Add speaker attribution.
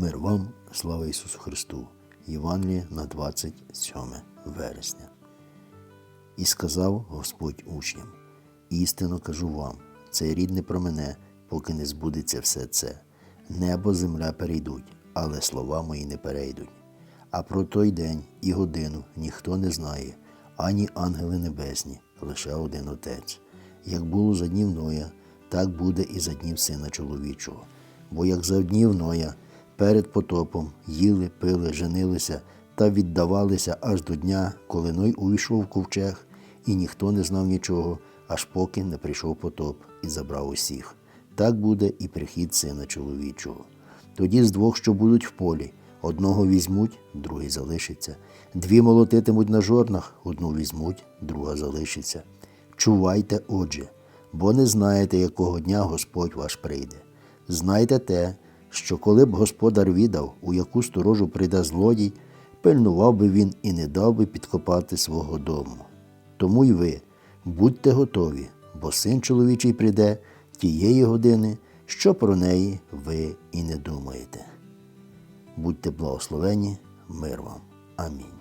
Speaker 1: Мир вам, слава Ісусу Христу! Євангеліє на 27 вересня. І сказав Господь учням: істинно кажу вам, цей рід не про мене, поки не збудеться все це. Небо, земля перейдуть, але слова мої не перейдуть. А про той день і годину ніхто не знає, ані ангели небесні, лише один Отець. Як було за днів Ноя, так буде і за днів Сина чоловічого. Бо як за днів Ноя, перед потопом їли, пили, женилися та віддавалися аж до дня, коли Ной увійшов в ковчег, і ніхто не знав нічого, аж поки не прийшов потоп і забрав усіх. Так буде і прихід сина чоловічого. Тоді з двох, що будуть в полі, одного візьмуть, другий залишиться. Дві молотитимуть на жорнах, одну візьмуть, друга залишиться. Чувайте, отже, бо не знаєте, якого дня Господь ваш прийде. Знайте те, що коли б господар віддав, у яку сторожу прийде злодій, пильнував би він і не дав би підкопати свого дому. Тому й ви будьте готові, бо син чоловічий прийде тієї години, що про неї ви і не думаєте. Будьте благословені, мир вам. Амінь.